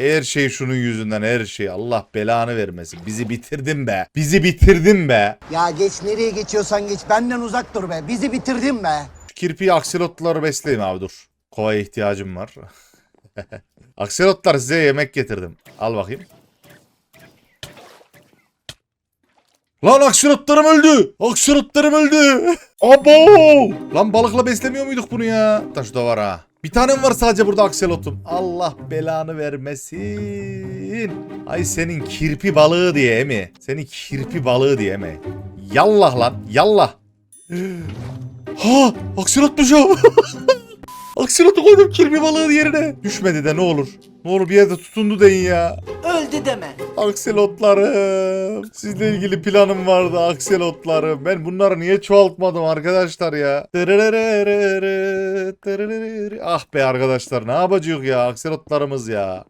Her şey şunun yüzünden her şey. Allah belanı vermesin. Bizi bitirdin be. Bizi bitirdin be. Ya geç nereye geçiyorsan geç benden uzak dur be. Bizi bitirdin be. Şu kirpiyi aksilotları besleyeyim abi dur. Kovaya ihtiyacım var. aksilotlar size yemek getirdim. Al bakayım. Lan aksilotlarım öldü. Aksilotlarım öldü. Abo. Lan balıkla beslemiyor muyduk bunu ya? Taş da var ha. Bir tanem var sadece burada akselotum. Allah belanı vermesin. Ay senin kirpi balığı diye mi? Senin kirpi balığı diye mi? Yallah lan yallah. Ha aksilotmuş o. Aksilotu koydum kirpi balığı yerine. Düşmedi de ne olur. Ne olur bir yerde tutundu deyin ya. Öldü deme. Akselotlarım. Sizle ilgili planım vardı akselotlarım. Ben bunları niye çoğaltmadım arkadaşlar ya? Ah be arkadaşlar ne yapacağız ya akselotlarımız ya.